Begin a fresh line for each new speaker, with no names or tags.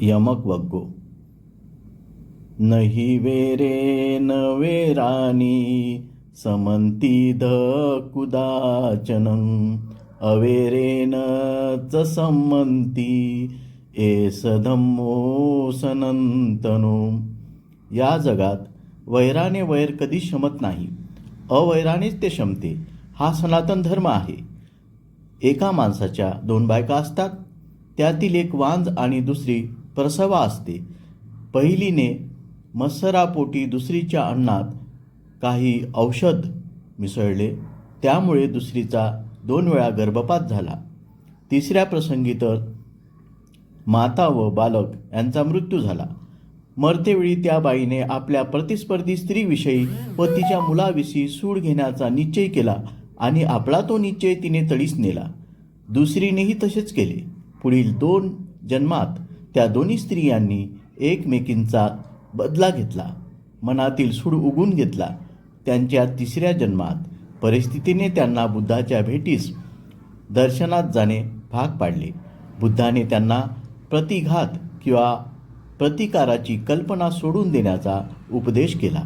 यमक वग्गो। नहि वेरे न वेरानी समंती ध कुदाचनं अवेरेन च संमंती एस धम्मो सनंतनो या जगात वैराने वैर कधी शमत नाही। अवैरानेच ते शमते। हा सनातन धर्म आहे। एका माणसाच्या दोन बायका असतात त्यातील एक वांज आणि दुसरी प्रसवा असते. पहिलीने मत्सरापोटी दुसरीच्या अन्नात काही औषध मिसळले. त्यामुळे दुसरीचा दोन वेळा गर्भपात झाला. तिसऱ्या प्रसंगी तर माता व बालक यांचा मृत्यू झाला. मरतेवेळी त्या बाईने आपल्या प्रतिस्पर्धी स्त्रीविषयी व तिच्या मुलाविषयी सूड घेण्याचा निश्चय केला आणि आपला तो निश्चय तिने तळीस नेला. दुसरीनेही तसेच केले. पुढील दोन जन्मात त्या दोन्ही स्त्रियांनी एकमेकींचा बदला घेतला. मनातील सूड उगून घेतला. त्यांच्या तिसऱ्या जन्मात परिस्थितीने त्यांना बुद्धाच्या भेटीस दर्शनात जाणे भाग पाडले. बुद्धाने त्यांना प्रतिघात किंवा प्रतिकाराची कल्पना सोडून देण्याचा उपदेश केला.